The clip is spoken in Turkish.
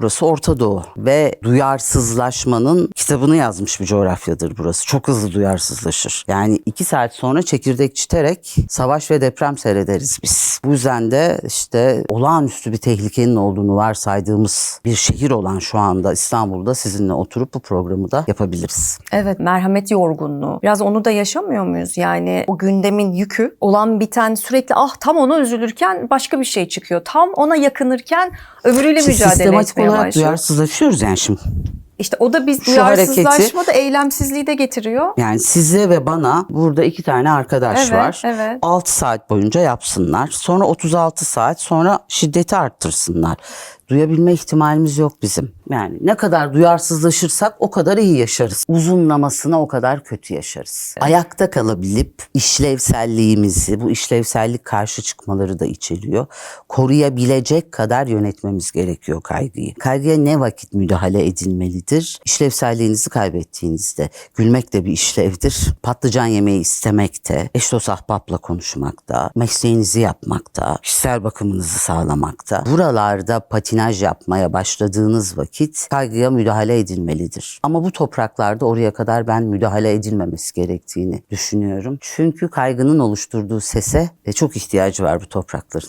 Burası Orta Doğu ve duyarsızlaşmanın kitabını yazmış bir coğrafyadır burası. Çok hızlı duyarsızlaşır. Yani iki saat sonra çekirdek çiterek savaş ve deprem seyrederiz biz. Bu yüzden de işte olağanüstü bir tehlikenin olduğunu varsaydığımız bir şehir olan şu anda İstanbul'da sizinle oturup bu programı da yapabiliriz. Evet, merhamet yorgunluğu. Biraz onu da yaşamıyor muyuz? Yani o gündemin yükü olan biten sürekli ah tam ona üzülürken başka bir şey çıkıyor. Tam ona yakınırken öbürüyle İşte mücadele etmeye olarak başlıyor. duyarsızlaşıyoruz yani şimdi. İşte o da biz Şu duyarsızlaşma da eylemsizliği de getiriyor. Yani size ve bana burada iki tane arkadaş Evet, var. evet. 6 saat boyunca yapsınlar. Sonra 36 saat sonra şiddeti arttırsınlar. Duyabilme ihtimalimiz yok bizim. Yani ne kadar duyarsızlaşırsak o kadar iyi yaşarız. Uzunlamasına o kadar kötü yaşarız. Ayakta kalabilip işlevselliğimizi, bu işlevsellik karşı çıkmaları da içeriyor. Koruyabilecek kadar yönetmemiz gerekiyor kaygıyı. Kaygıya ne vakit müdahale edilmelidir? İşlevselliğinizi kaybettiğinizde. Gülmek de bir işlevdir. Patlıcan yemeği istemekte, eş dost ahbapla konuşmakta, mesleğinizi yapmakta, kişisel bakımınızı sağlamakta. Buralarda patinaj yapmaya başladığınız vakit kaygıya müdahale edilmelidir. Ama bu topraklarda oraya kadar ben müdahale edilmemesi gerektiğini düşünüyorum. Çünkü kaygının oluşturduğu sese e, çok ihtiyacı var bu toprakların.